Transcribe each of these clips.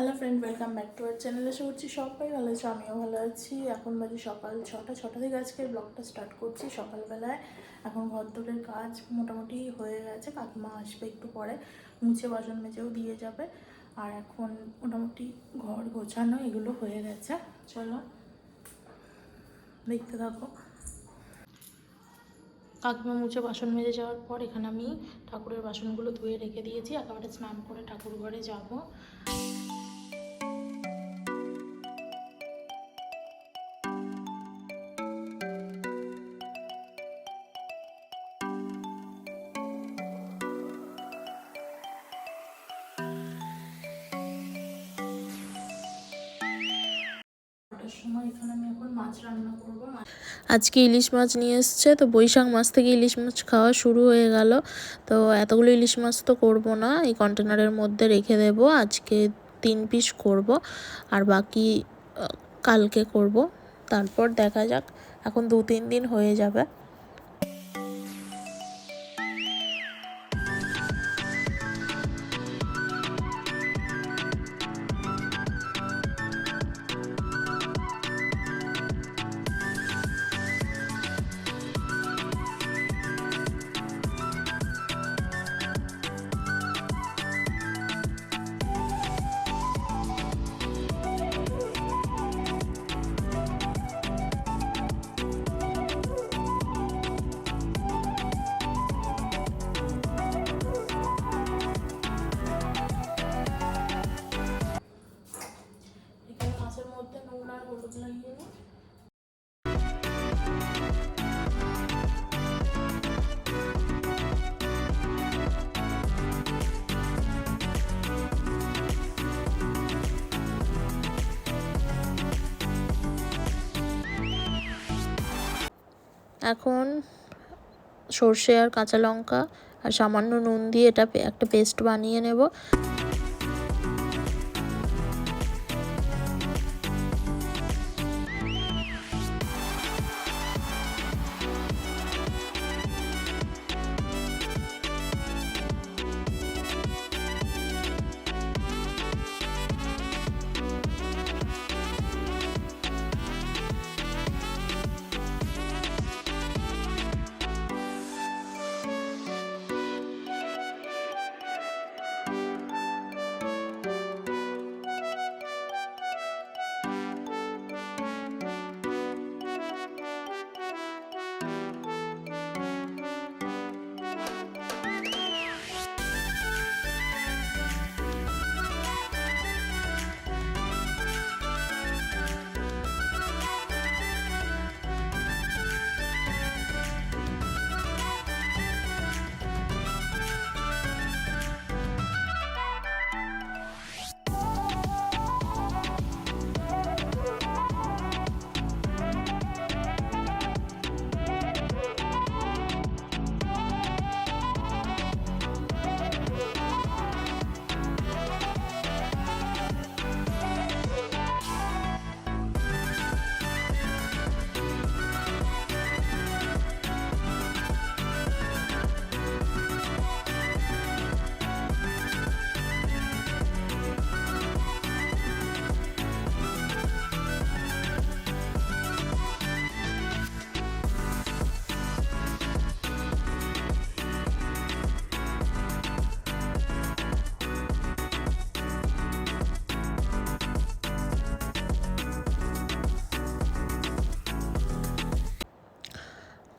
Hello friend welcome back to our channel আশা করছি সবাই ভালো আছে, আমিও ভালো আছি। এখন বাজে সকাল ছটা ছটা থেকে আজকে ব্লগটা স্টার্ট করছি সকালবেলায়। এখন ঘরদোরের কাজ মোটামুটি হয়ে গেছে, কাকিমা আসবে একটু পরে, মুছে বাসন মেজেও দিয়ে যাবে। আর এখন মোটামুটি ঘর গোছানো, এগুলো হয়ে গেছে। চলো, দেখতে থাকো। কাকিমা মুছে বাসন মেজে যাওয়ার পর এখানে আমি ঠাকুরের বাসনগুলো ধুয়ে রেখে দিয়েছি। একেবারে স্নান করে ঠাকুর ঘরে যাব। মাছ রান্না আজকে ইলিশ মাছ নিয়ে এসছে, তো বৈশাখ মাস থেকে ইলিশ মাছ খাওয়া শুরু হয়ে গেল। তো এতগুলো ইলিশ মাছ তো করব না, এই কন্টেনারের মধ্যে রেখে দেব। আজকে তিন পিস করব, আর বাকি কালকে করব। তারপর দেখা যাক, এখন দু তিন দিন হয়ে যাবে। এখন সর্ষে আর কাঁচা লঙ্কা আর সামান্য নুন দিয়ে এটা একটা পেস্ট বানিয়ে নেব।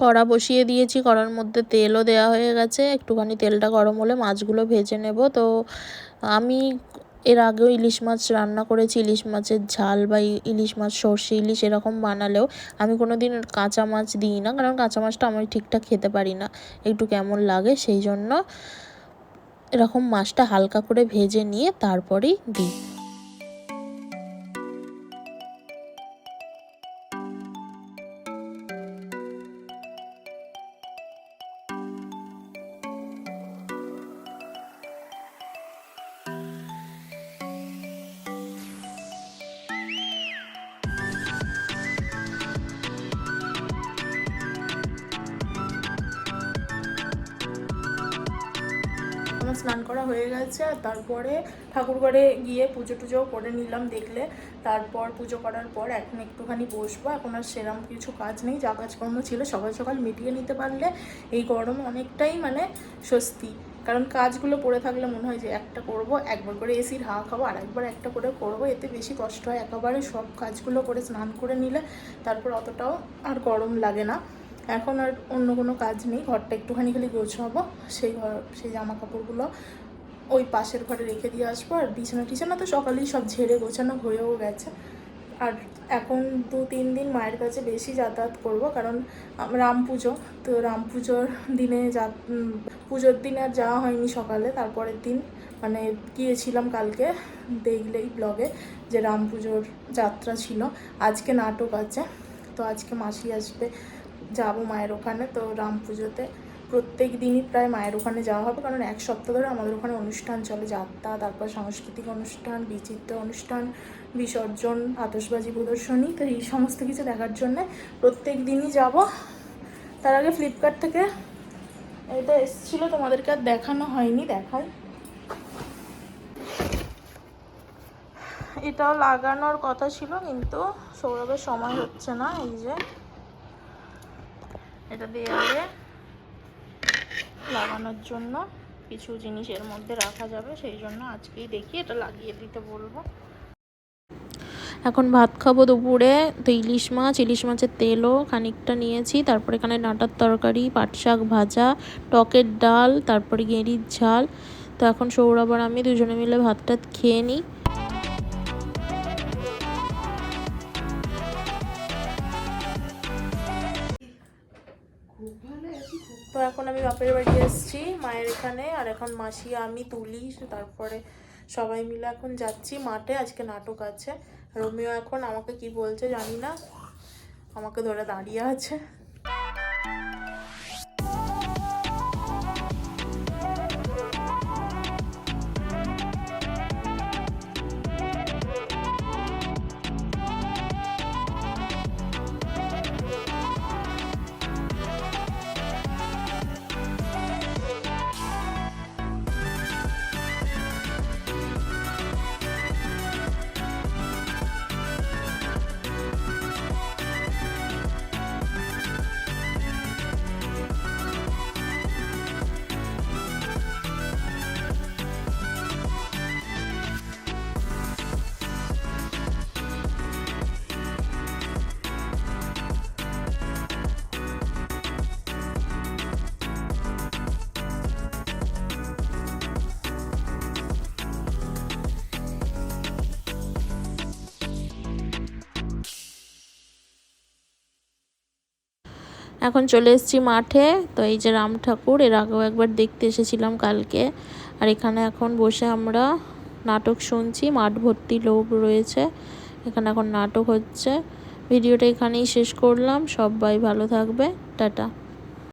কড়া বসিয়ে দিয়েছি, কড়ার মধ্যে তেলও দেওয়া হয়ে গেছে। একটুখানি তেলটা গরম হলে মাছগুলো ভেজে নেব। তো আমি এর আগেও ইলিশ মাছ রান্না করেছি, ইলিশ মাছের ঝাল বা ইলিশ মাছ, সর্ষে ইলিশ এরকম বানালেও আমি কোনো দিন কাঁচা মাছ দিই না, কারণ কাঁচা মাছটা আমি ঠিকঠাক খেতে পারি না। একটু কেমন লাগে সেই জন্য এরকম মাছটা হালকা করে ভেজে নিয়ে তারপরেই দিই। স্নান করা হয়ে গেছে আর তারপরে ঠাকুর ঘরে গিয়ে পুজো টুজো করে নিলাম দেখলে। তারপর পুজো করার পর এখন একটুখানি বসবো। এখন আর সেরম কিছু কাজ নেই, যা কাজকর্ম ছিল সকাল সকাল মিটিয়ে নিতে পারলে এই গরম অনেকটাই মানে স্বস্তি। কারণ কাজগুলো পড়ে থাকলে মনে হয় যে একটা করব, একবার করে এসির হাওয়া খাব আর একবার একটা করে করব। এতে বেশি কষ্ট হয় একেবারে সব কাজগুলো করে স্নান করে নিলে, তারপর অতটাও আর গরম লাগে না। এখন আর অন্য কোনো কাজ নেই, ঘরটা একটুখানি খালি গোছাবো, সেই ঘর, সেই জামা কাপড়গুলো ওই পাশের ঘরে রেখে দিয়ে আসব, আর বিছানা টিছানা তো সকালেই সব ঝেড়ে গোছানো হয়েও গেছে। আর এখন দু তিন দিন মায়ের কাছে বেশি যাতায়াত করব, কারণ রাম পুজো, তো রাম পুজোর দিনে যা পুজোর দিনে আর যাওয়া হয়নি সকালে, তারপরের দিন মানে গিয়েছিলাম কালকে দেখলেই ব্লগে যে রাম পুজোর যাত্রা ছিল, আজকে নাটক আছে, তো আজকে মাসি আসবে যাব মায়ের ওখানে। তো রাম পুজোতে প্রত্যেক দিনই প্রায় মায়ের ওখানে যাওয়া হবে। কারণ এক সপ্তাহ ধরে আমাদের ওখানে অনুষ্ঠান চলে। যাত্রা, তারপর সাংস্কৃতিক অনুষ্ঠান, বিচিত্র অনুষ্ঠান, বিসর্জন, আতশবাজি প্রদর্শনী। তো এই সমস্ত কিছু দেখার জন্যে প্রত্যেক দিনই যাব। তার আগে ফ্লিপকার্ট থেকে এটা এসেছিল, তোমাদেরকে আর দেখানো হয়নি দেখাই এটাও লাগানোর কথা ছিল, কিন্তু সৌরভের সময় হচ্ছে না, এই যে। এটা দেওয়ালে লাগানোর জন্য কিছু জিনিস এর মধ্যে রাখা যাবে, সেই জন্য আজকেই দেখি এটা লাগিয়ে দিতে বলব। এখন ভাত খাব দুপুরে, তো ইলিশ মাছ, ইলিশ মাছের তেলও খানিকটা নিয়েছি, তারপরে এখানে ডাঁটার তরকারি, পাট শাক ভাজা, টকের ডাল, তারপরে গেঁড়ির ঝাল। তো এখন সৌরভ আর আমি দুজনে মিলে ভাতটা খেয়ে নিই। তো এখন আমি বাপের বাড়ি এসেছি, মায়ের এখানে, আর এখন মাসি, আমি, তুলি তারপরে সবাই মিলে এখন যাচ্ছি মাঠে, আজকে নাটক আছে। রোমিও এখন আমাকে কি বলছে জানি না, আমাকে ধরে দাঁড়িয়ে আছে। এখন চলে এসেছি মাঠে। তো এই যে রাম ঠাকুর, এর আগেও একবার দেখতে এসেছিলাম কালকে। আর এখানে এখন বসে আমরা নাটক শুনছি, মাঠ ভর্তি লোক রয়েছে। এখানে এখন নাটক হচ্ছে। ভিডিওটা এখানেই শেষ করলাম। সবাই ভালো থাকবে। টাটা।